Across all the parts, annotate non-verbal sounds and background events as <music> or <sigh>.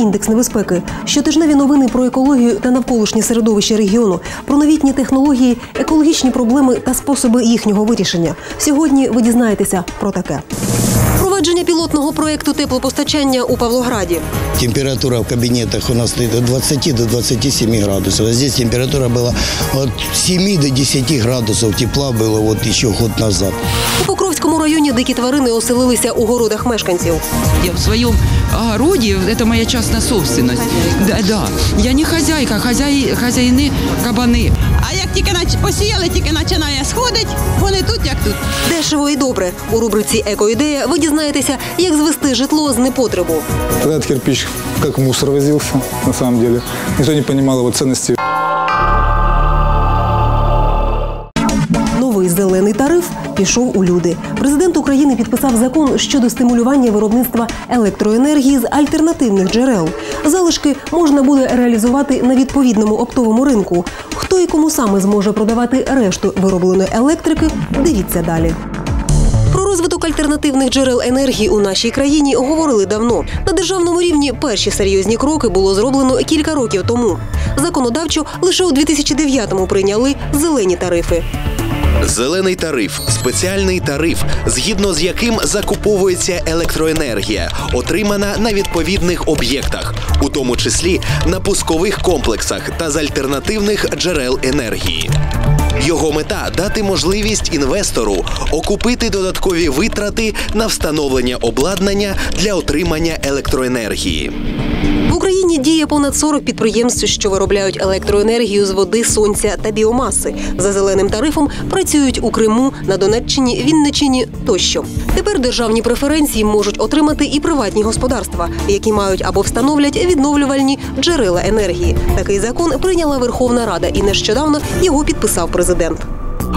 Індекс небезпеки. Щотижневі новини про екологію та навколишнє середовище регіону, про новітні технології, екологічні проблеми та способи їхнього вирішення. Сьогодні ви дізнаєтеся про таке. Провадження пілотного проекту теплопостачання у Павлограді. Температура в кабинетах у нас от 20 до 27 градусов. А здесь температура была от 7 до 10 градусов тепла было вот еще год назад. У Покровському районі дикі тварини оселилися у городах мешканців. Я в своем огороде, это моя частная собственность. Да, да. Я не хозяйка, хозяй, хозяины кабаны. А як тільки нач- посіяли, тільки починає сходить, вони тут як тут. Дешево і добре. У рубриці Екоідея ви дізнаєтеся, як звести житло з непотребу. Тогда этот кирпич как мусор возился, на самом деле. Никто не понимал его ценности. Зелений тариф пішов у люди. Президент України підписав закон щодо стимулювання виробництва електроенергії з альтернативних джерел. Залишки можна буде реалізувати на відповідному оптовому ринку. Хто і кому саме зможе продавати решту виробленої електрики? Дивіться далі. Про розвиток альтернативних джерел енергії у нашій країні говорили давно. На державному рівні перші серйозні кроки було зроблено кілька років тому. Законодавчо лише у 2009-му прийняли зелені тарифи. Зелений тариф спеціальний тариф, згідно з яким закуповується електроенергія, отримана на відповідних об'єктах, у тому числі на пускових комплексах та з альтернативних джерел енергії. Його мета дати можливість інвестору окупити додаткові витрати на встановлення обладнання для отримання електроенергії. В Україні діє понад 40 підприємств, що виробляють електроенергію з води, сонця та біомаси. За зеленим тарифом працюють у Криму, на Донеччині, Вінниччині тощо. Тепер державні преференції можуть отримати і приватні господарства, які мають або встановлять відновлювальні джерела енергії. Такий закон прийняла Верховна Рада, і нещодавно його підписав президент.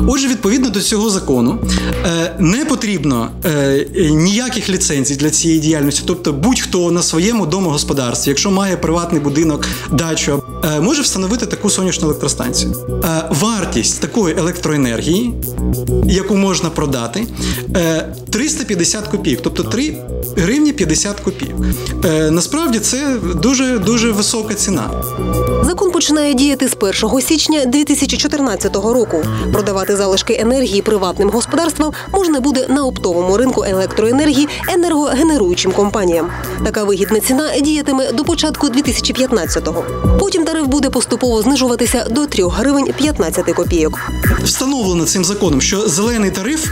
Отже, відповідно до цього закону е, не потрібно е, ніяких ліцензій для цієї діяльності. Тобто, будь-хто на своєму домогосподарстві, якщо має приватний будинок, дачу, е, може встановити таку сонячну електростанцію. Е, Вартість такої електроенергії, яку можна продати, е, 350 копійок, тобто 3 гривні 50 копійок. Е, Насправді це дуже дуже висока ціна. Закон починає діяти з 1 січня 2014 року. Продавати залишки енергії приватним господарствам можна буде на оптовому ринку електроенергії енергогенеруючим компаніям. Така вигідна ціна діятиме до початку 2015-го. Потім тариф буде поступово знижуватися до 3 гривень 15 копійок. Встановлено цим законом, що зелений тариф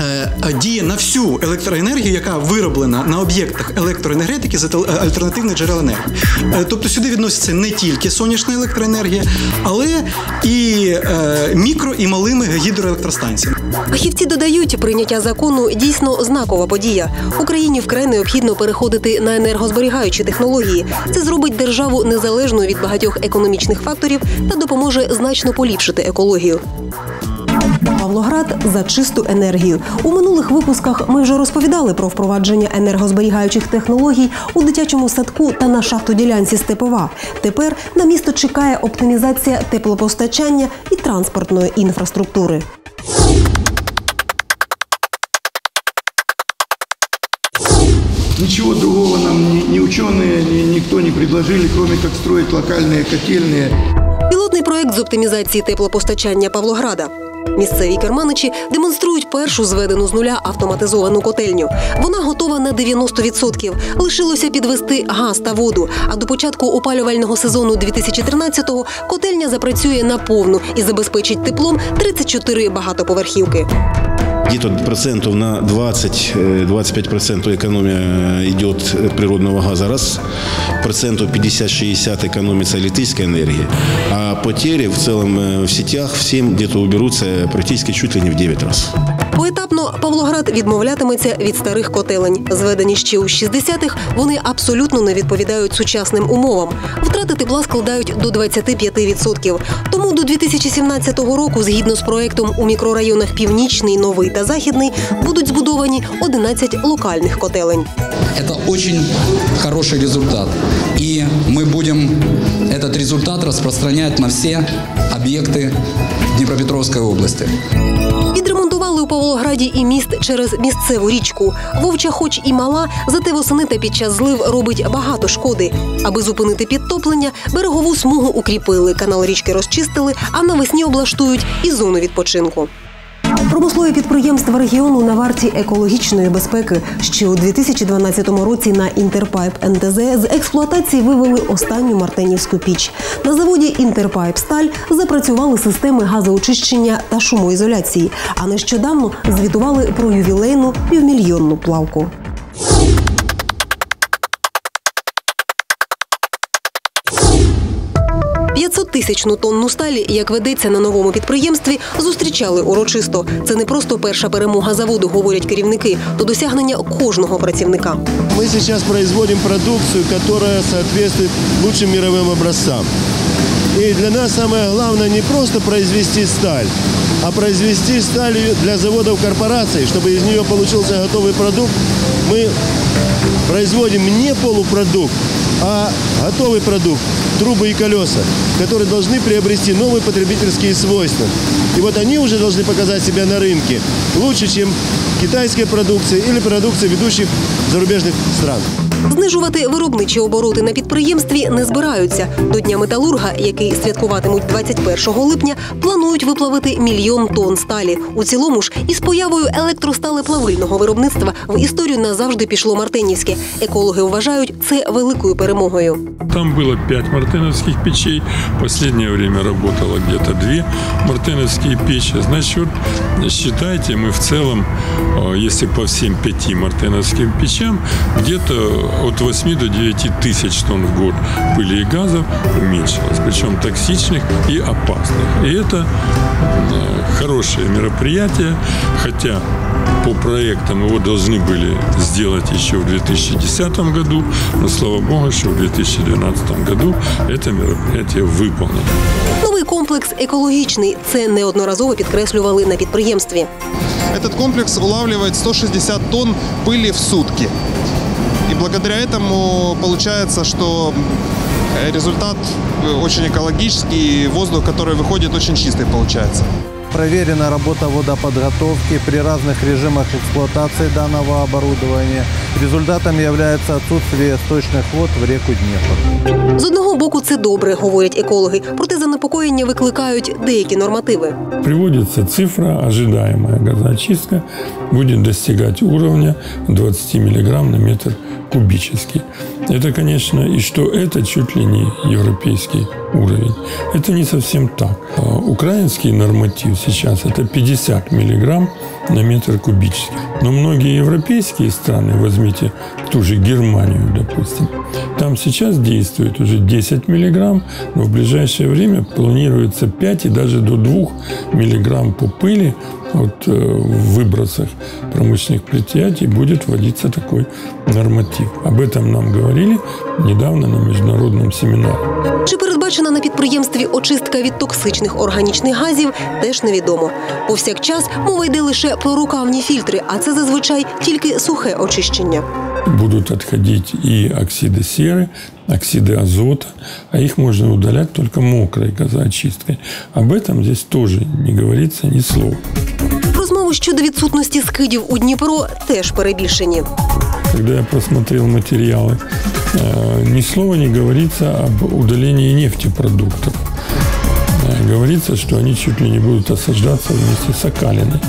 е, е, діє на всю електроенергію, яка вироблена на об'єктах електроенергетики з альтер- альтернативних джерел енергії. Е, тобто сюди відноситься не тільки сонячна електроенергія, але і е, мікро і малими гідроелектростанціями. Фахівці додають, прийняття закону дійсно знакова подія. Україні вкрай необхідно переходити на енергозберігаючі технології. Це зробить державу незалежною від багатьох економічних факторів та допоможе значно поліпшити екологію. Павлоград за чисту енергію. У минулих випусках ми вже розповідали про впровадження енергозберігаючих технологій у дитячому садку та на шахтоділянці Степова. Тепер на місто чекає оптимізація теплопостачання і транспортної інфраструктури. Ничего другого нам ни, ни ученые, ни никто не предложили, кроме как строить локальные котельные. Пілотний проект з оптимізації теплопостачання Павлограда. Місцеві керманичі демонструють першу зведену з нуля автоматизовану котельню. Вона готова на 90%. Лишилося підвести газ та воду. А до початку опалювального сезону 2013-го котельня запрацює наповну і забезпечить теплом 34 багатоповерхівки. Где-то процентов на 20-25% экономия идет природного газа, раз, процентов 50-60 экономится электрическая энергия, а потери в целом э, в сетях всем где-то уберутся практически чуть ли не в 9 раз. Поетапно Павлоград відмовлятиметься від старих котелень. Зведені ще у 60-х, вони абсолютно не відповідають сучасним умовам. Втрати тепла складають до 25%. Тому до 2017 року, згідно з проектом у мікрорайонах Північний, Новий та Західний, будуть збудовані 11 локальних котелень. Это очень хороший результат. И мы будем этот результат распространять на все объекты Днепропетровской области. Відремонтували у Павлограді і міст через місцеву річку. Вовча, хоч і мала, зате восени та під час злив робить багато шкоди. Аби зупинити підтоплення, берегову смугу укріпили, канал річки розчистили, а навесні облаштують і зону відпочинку. Промислові підприємства регіону на варті екологічної безпеки, Ще у 2012 році на Інтерпайп НТЗ з експлуатації вивели останню Мартенівську піч. На заводі Інтерпайп Сталь запрацювали системи газоочищення та шумоізоляції. А нещодавно звітували про ювілейну півмільйонну плавку. тисячну тонну сталі, як ведеться на новому підприємстві, зустрічали урочисто. Це не просто перша перемога заводу, говорять керівники, то досягнення кожного працівника. Мы сейчас производим продукцию, которая соответствует лучшим мировым образцам. И для нас самое главное не просто произвести сталь, а произвести сталь для заводов корпораций, чтобы из нее получился готовый продукт. Мы производим не полупродукт, а готовый продукт, трубы и колеса, которые должны приобрести новые потребительские свойства. И вот они уже должны показать себя на рынке лучше, чем китайская продукция или продукция ведущих зарубежных стран. Знижувати виробничі обороти на підприємстві не збираються. До Дня металурга, який святкуватимуть 21 липня, планують виплавити мільйон тонн сталі. У цілому ж із появою електросталеплавильного виробництва в історію назавжди пішло Мартинівське. Екологи вважають це великою перемогою. Там было пять мартеновских печей. В последнее время работало где-то две мартеновские печи. Значит, считайте, мы в целом, э, если по всем пяти мартеновским печам, где-то от 8 до 9 тысяч тонн в год пыли и газов уменьшилось. Причем токсичных и опасных. И это э, хорошее мероприятие, хотя по проектам его должны были сделать еще в 2010 году, но слава богу, что в 2012 году это мероприятие выполнено. Новий комплекс екологічний. Це неодноразово підкреслювали на підприємстві. Этот комплекс улавливает 160 тонн пыли в сутки. И благодаря этому получается, что результат очень экологический, и воздух, который выходит, очень чистый получается. Проверена работа водоподготовки при разных режимах эксплуатации данного оборудования. Результатом является отсутствие сточных вод в реку Днепр. З одного боку, це добре, говорять екологи. Проте занепокоєння викликають деякі нормативи. Приводится цифра, ожидаемая газоочистка будет достигать уровня 20 мг на метр кубический. Это, конечно, и что это чуть ли не европейский уровень. Это не совсем так. А Украинский норматив сейчас это 50 миллиграмм на метр кубический. Но многие европейские страны, возьмите ту же Германию, допустим, там сейчас действует уже 10 миллиграмм, но в ближайшее время планируется 5 и даже до 2 миллиграмм по пыли вот, э, выбросах промышленных предприятий будет вводиться такой норматив. Об этом нам говорили недавно на международном семинаре. Чи передбачена на підприємстві очистка від токсичних органічних газів, теж невідомо. Повсякчас мова йде лише про рукавні фільтри, а це зазвичай тільки сухе очищення. Будут отходить и оксиды серы, оксиды азота, а их можно удалять только мокрой газоочисткой. Об этом здесь тоже не говорится ни слова. Розмови щодо відсутності скидів у Дніпро теж перебільшені. Когда я просмотрел материалы, э, ни слова не говорится об удалении нефтепродуктов. Э, Говорится, что они чуть ли не будут осаждаться вместе с окалиной.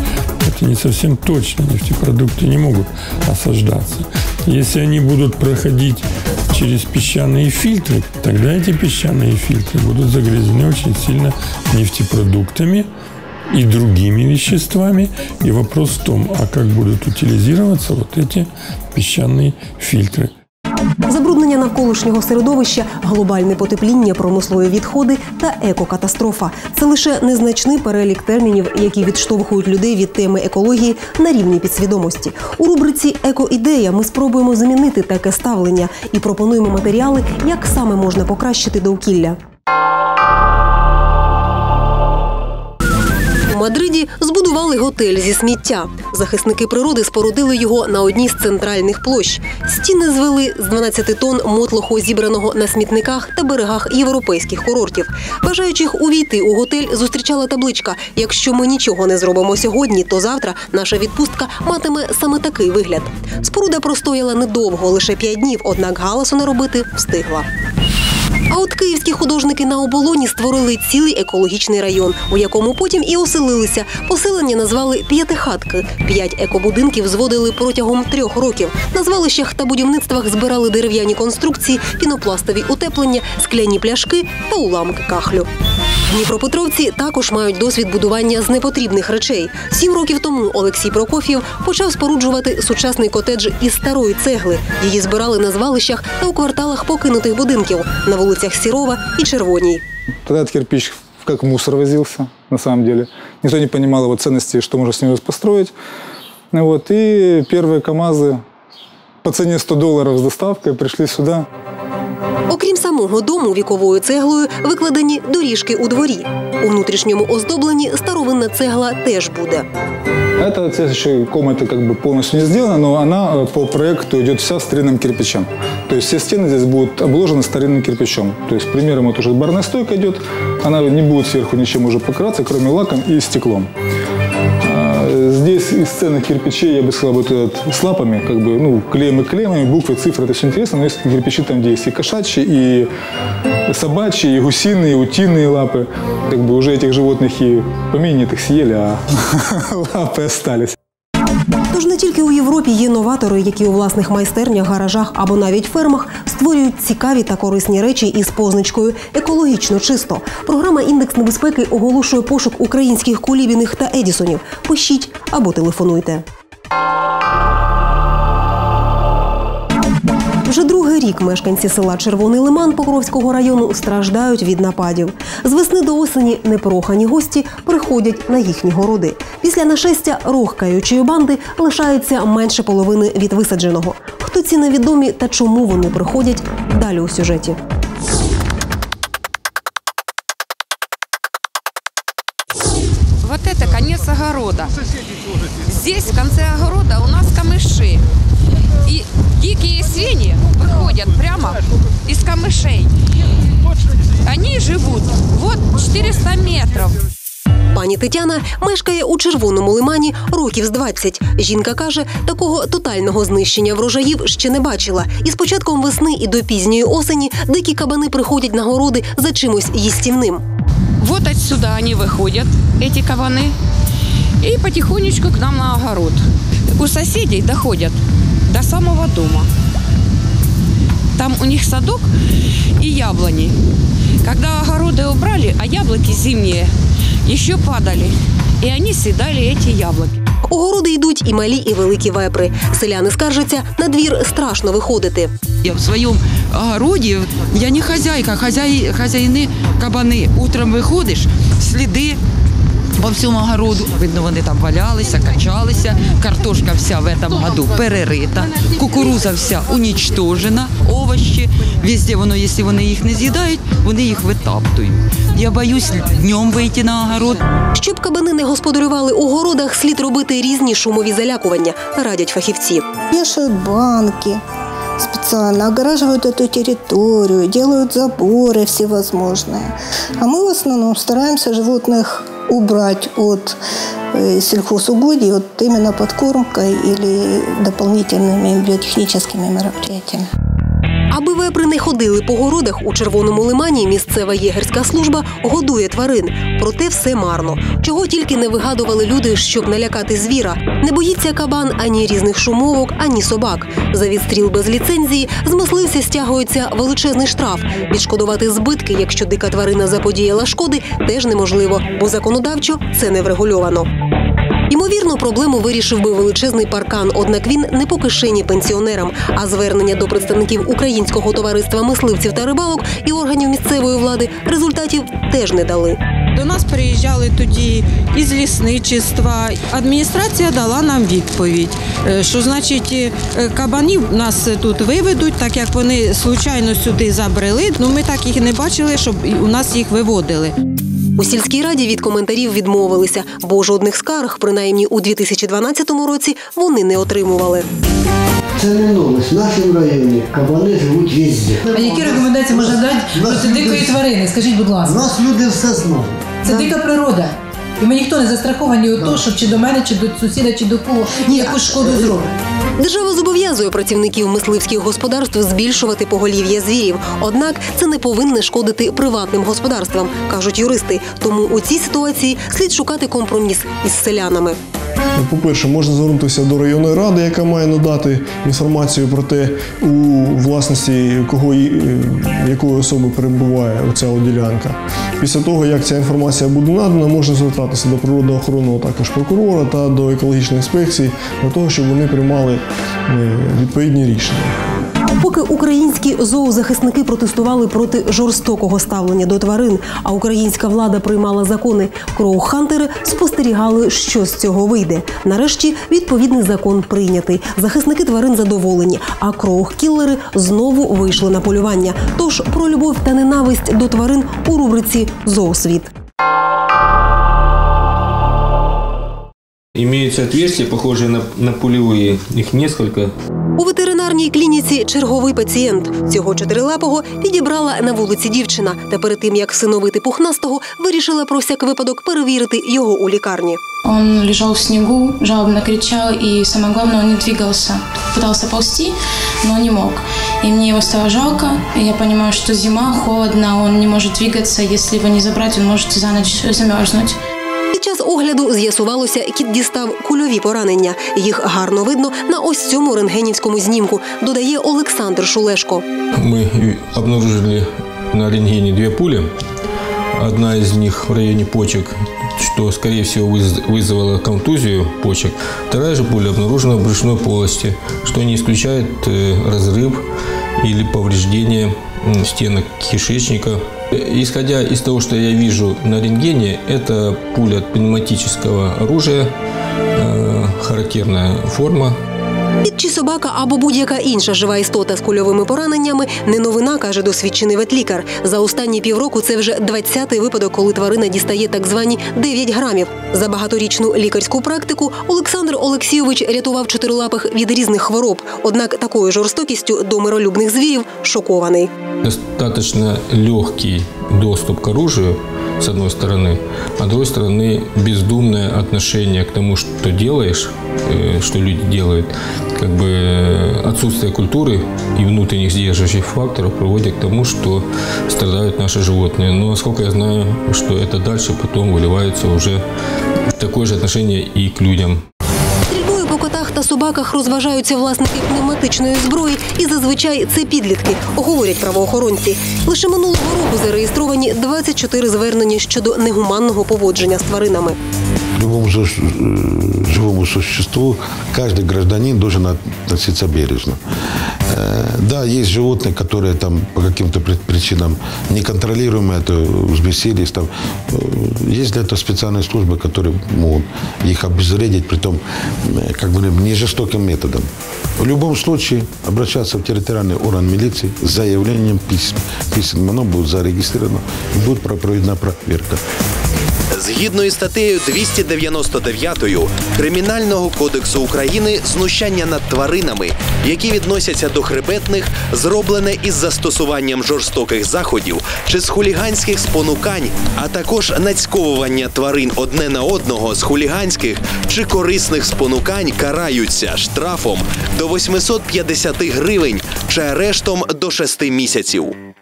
Это не совсем точно. Нефтепродукты не могут осаждаться. Если они будут проходить через песчаные фильтры, тогда эти песчаные фильтры будут загрязнены очень сильно нефтепродуктами и другими веществами. И вопрос в том, а как будут утилизироваться вот эти песчаные фильтры. Забруднення навколишнього середовища, глобальне потепління, промислові відходи та екокатастрофа це лише незначний перелік термінів, які відштовхують людей від теми екології на рівні підсвідомості. У рубриці Екоідея ми спробуємо замінити таке ставлення і пропонуємо матеріали, як саме можна покращити довкілля. Мадриді збудували готель зі сміття. Захисники природи спорудили його на одній з центральних площ. Стіни звели з 12 тонн мотлоху, зібраного на смітниках та берегах європейських курортів. Бажаючих увійти у готель зустрічала табличка: якщо ми нічого не зробимо сьогодні, то завтра наша відпустка матиме саме такий вигляд. Споруда простояла недовго, лише п'ять днів, однак галасу наробити встигла. А от київські художники на оболоні створили цілий екологічний район, у якому потім і оселилися. Поселення назвали п'ятихатки. П'ять екобудинків зводили протягом трьох років. На звалищах та будівництвах збирали дерев'яні конструкції, пінопластові утеплення, скляні пляшки та уламки кахлю. Дніпропетровці також мають досвід будування з непотрібних речей. Сім років тому Олексій Прокоф'єв почав споруджувати сучасний котедж із старої цегли. Її збирали на звалищах та у кварталах покинутих будинків на вулицях Сірова і Червоній. Тогда этот кирпич как мусор возился, на самом деле. Никто не понимал его ценности, что можно с него построить. Ну Вот. И первые КАМАЗы по цене 100 долларов с доставкой пришли сюда. Окрім самого дому віковою цеглою викладені доріжки у дворі. У внутрішньому оздобленні старовинна цегла теж буде. Эта часть еще комната как бы полностью не сделана, но она э, по проекту идет вся старинным кирпичом. То есть все стены здесь будут обложены старинным кирпичом. То есть, к примеру, вот уже барная стойка идет, она не будет сверху ничем уже покрываться, кроме лаком и стеклом. Из ценных кирпичей, я бы сказал, вот с лапами, как бы, ну, клеем и клеем, буквы, цифры, это все интересно, но есть кирпичи там, где есть и кошачьи, и собачьи, и гусиные, и утиные лапы. Как бы уже этих животных и поменьше их съели, а <laughs> лапы остались. Тож не тільки у Європі є новатори, які у власних майстернях, гаражах або навіть фермах створюють цікаві та корисні речі із позначкою екологічно чисто. Програма Індекс небезпеки оголошує пошук українських кулібіних та едісонів. Пишіть або телефонуйте. Вже другий рік мешканці села Червоний Лиман Покровського району страждають від нападів. З весни до осені непрохані гості приходять на їхні городи. Після нашестя рохкаючої банди лишається менше половини від висадженого. Хто ці невідомі та чому вони приходять далі у сюжеті. Вот это конец огорода. Здесь в конце огорода у нас камыши. И дикие свиньи выходят прямо из камышей. Они живут вот 400 метров. Пані Тетяна мешкає у червоному лимані років з 20. Жінка каже, такого тотального знищення врожаїв ще не бачила. І з початком весни і до пізньої осені дикі кабани приходять на городи за чимось їстівним. Вот отсюда они выходят, эти кабаны, и потихонечку к нам на огород. У соседей доходят до самого дома. Там у них садок и яблони. Когда огороды убрали, а яблоки зимние еще падали, и они съедали эти яблоки. У городи йдуть і малі, і великі вепри. Селяни скаржаться, на двір страшно виходити. Я в своем огороде, я не хозяйка, хозяи, хозяины кабаны. Утром виходиш, сліди по всьому огороду. Видно, вони там валялися, качалися. Картошка вся в этом году перерита, кукуруза вся унічтожена, овощі. Везде воно, якщо вони їх не з'їдають, вони їх витаптують. Я боюсь днем вийти на огород. Щоб кабани не господарювали у городах, слід робити різні шумові залякування, радять фахівці. Вешают банки специально, огораживают эту территорию, делают заборы всевозможные. А мы в основном стараемся животных убрать от э, сельхозугодий вот именно подкормкой или дополнительными биотехническими мероприятиями. Аби вепри не ходили по городах у червоному лимані, місцева єгерська служба годує тварин. Проте все марно. Чого тільки не вигадували люди, щоб налякати звіра. Не боїться кабан ані різних шумовок, ані собак. За відстріл без ліцензії з мисливця стягується величезний штраф. Відшкодувати збитки, якщо дика тварина заподіяла шкоди, теж неможливо, бо законодавчо це не врегульовано. Ймовірно, проблему вирішив би величезний паркан, однак він не по кишені пенсіонерам. А звернення до представників українського товариства мисливців та рибалок і органів місцевої влади результатів теж не дали. До нас приїжджали тоді із лісничества. Адміністрація дала нам відповідь, е, що значить е, кабанів нас тут виведуть, так як вони случайно сюди забрели. Ну ми так їх не бачили, щоб у нас їх виводили. У сільській раді від коментарів відмовилися, бо жодних скарг, принаймні у 2012 році, вони не отримували. Це не новость. В нашому районі кабани живуть везде. А які рекомендації можна дати проти дикої тварини? Скажіть, будь У ласка. нас люди все знають. Це дика природа. І ми ніхто не застраховані від того, щоб чи до мене, чи до сусіда, чи до кого якусь шкоду зробить. Держава зобов'язує працівників мисливських господарств збільшувати поголів'я звірів. Однак це не повинне шкодити приватним господарствам, кажуть юристи. Тому у цій ситуації слід шукати компроміс із селянами. Ну, По-перше, можна звернутися до районної ради, яка має надати інформацію про те, у власності кого е, якої особи перебуває оця ділянка. Після того, як ця інформація буде надана, можна звертатися до природоохоронного також прокурора та до екологічної інспекції для того, щоб вони приймали е, відповідні рішення. Поки українські зоозахисники протестували проти жорстокого ставлення до тварин, а українська влада приймала закони, кроухантери спостерігали, що з цього вийде. Нарешті відповідний закон прийнятий. Захисники тварин задоволені, а кроухкіллери знову вийшли на полювання. Тож про любов та ненависть до тварин у рубриці Зоосвіт. Имеются отверстия, похожие на, на пулевые. Их несколько. У ветеринарній клініці черговий пацієнт цього чотирилапого підібрала на вулиці дівчина. Та перед тим як всиновити пухнастого, вирішила про всяк випадок перевірити його у лікарні. Он лежал в снегу, жалобно кричал и, самое главное, он не двигался. Пытался ползти, но не мог. И мне его стало жалко. И я понимаю, что зима, холодно, он не может двигаться. Если его не забрать, он может за ночь замерзнуть Під час огляду з'ясувалося, кіт дістав кульові поранення. Їх гарно видно на ось цьому рентгенівському знімку, додає Олександр Шулешко. Мы обнаружили на рентгене две пули. Одна из них в районе почек, что, скорее всего, выз- вызвало контузию почек. Вторая же пуля обнаружена в брюшной полости, что не исключает э, разрыв или повреждение м, стенок кишечника. Э, Исходя из того, что я вижу на рентгене, это пуля от пневматического оружия, э, характерная форма, Кіт чи собака або будь-яка інша жива істота з кульовими пораненнями не новина, каже досвідчений ветлікар. За останні півроку це вже 20-й випадок, коли тварина дістає так звані 9 грамів. За багаторічну лікарську практику Олександр Олексійович рятував чотирилапих від різних хвороб. Однак такою жорстокістю до миролюбних звірів шокований. достаточно легкий доступ к оружию, с одной стороны, а с другой стороны, бездумное отношение к тому, что делаешь, э, что люди делают, как бы э, отсутствие культуры и внутренних сдерживающих факторов приводит к тому, что страдают наши животные. Но, насколько я знаю, что это дальше потом выливается уже такое же отношение и к людям. Собаках розважаються власники пневматичної зброї, і зазвичай це підлітки, говорять правоохоронці. Лише минулого року зареєстровані 24 звернення щодо негуманного поводження з тваринами. Любому э, живому существу кожен гражданин має относиться бережно. Э, Да, есть животные, которые там по каким-то при- причинам неконтролируемые, это взбесились. Там. Э, Есть для этого специальные службы, которые могут их обезвредить, притом э, как бы не жестоким методом. В любом случае обращаться в территориальный орган милиции с заявлением. Писем оно будет зарегистрировано, и будет проведена проверка. Згідно із статтею 299 Кримінального кодексу України знущання над тваринами, які відносяться до хребетних, зроблене із застосуванням жорстоких заходів чи з хуліганських спонукань, а також нацьковування тварин одне на одного з хуліганських чи корисних спонукань караються штрафом до 850 гривень чи арештом до 6 місяців.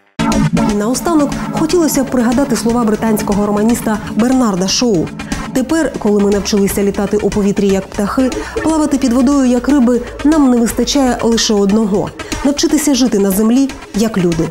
І наостанок хотілося б пригадати слова британського романіста Бернарда Шоу. Тепер, коли ми навчилися літати у повітрі як птахи, плавати під водою як риби, нам не вистачає лише одного навчитися жити на землі як люди.